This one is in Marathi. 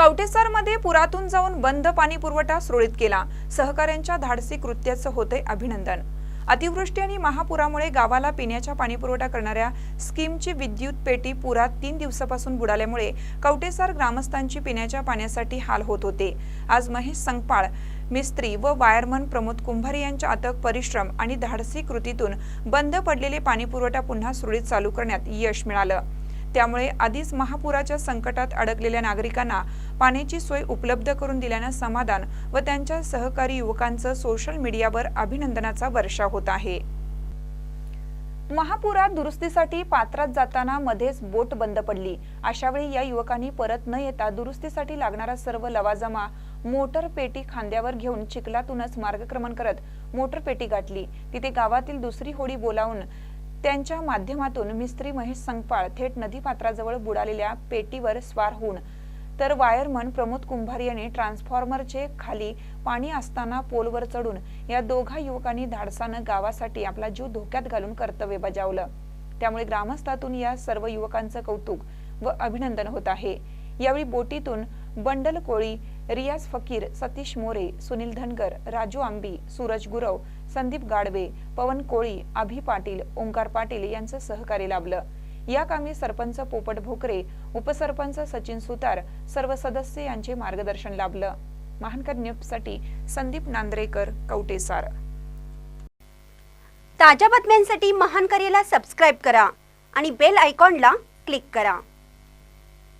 कवटेसारमध्ये पुरातून जाऊन बंद पाणी पुरवठा सुरळीत केला. सहकाऱ्यांच्या धाडसी कृत्याचं होते अभिनंदन. अतिवृष्टी आणि महापुरामुळे गावाला पिण्याच्या पाणी पुरवठा करणाऱ्या स्कीमची विद्युत पेटी पुरात तीन दिवसापासून बुडाल्यामुळे कवटेसार ग्रामस्थांची पिण्याच्या पाण्यासाठी हाल होत होते. आज महेश संगपाळ मिस्त्री व वायरमन प्रमोद कुंभारी यांच्या अथक परिश्रम आणि धाडसी कृतीतून बंद पडलेले पाणी पुरवठा पुन्हा सुरळीत चालू करण्यात यश मिळालं. त्यामुळे आधीच महापुराच्या संकटात अडकलेल्या नागरिकांना पाण्याची सोय उपलब्ध करून दिल्यानं समाधान व त्यांच्या सहकारी युवकांचं सोशल मीडियावर अभिनंदनाचा वर्षा होत आहे. महापुरात दुरुस्तीसाठी पात्रात जाताना मध्येच बोट बंद पडली. अशावेळी या युवकांनी परत न येता दुरुस्तीसाठी लागणारा सर्व लवाजमा मोटर पेटी खांद्यावर घेऊन चिखलातूनच मार्गक्रमण करत मोटर पेटी गाठली. तिथे गावातील दुसरी होडी बोलावून त्यांच्या माध्यमातून मिस्त्री महेश संगपाळ थेट नदीपात्राजवळ बुडालेल्या पेटीवर स्वार होऊन तर वायरमन प्रमोद कुंभार यांनी ट्रान्सफॉर्मरचे खाली पाणी असताना पोलवर चढून या दोघा युवकांनी धाडसानं गावासाठी आपला जीव धोक्यात घालून कर्तव्य बजावलं. त्यामुळे ग्रामस्थातून या सर्व युवकांचं कौतुक व अभिनंदन होत आहे. यावेळी बोटीतून बंडल कोळी रियाज फकीर सतीश मोरे सुनील धनगर राजू आंबी सूरज गुरव संदीप गाडवे पवन कोळी अभि पाटील ओंकार पाटील यांचं सहकार्य लाभलं. या कामी सरपंच पोपट भोकरे उपसरपंच सचिन सुतार सर्व सदस्य यांचे मार्गदर्शन लाभलं. महानकर न्यूजसाठी संदीप नांद्रेकर कवटेसार. ताज्या बातम्यांसाठी महान सबस्क्राईब करा आणि बेल आयकॉनला क्लिक करा.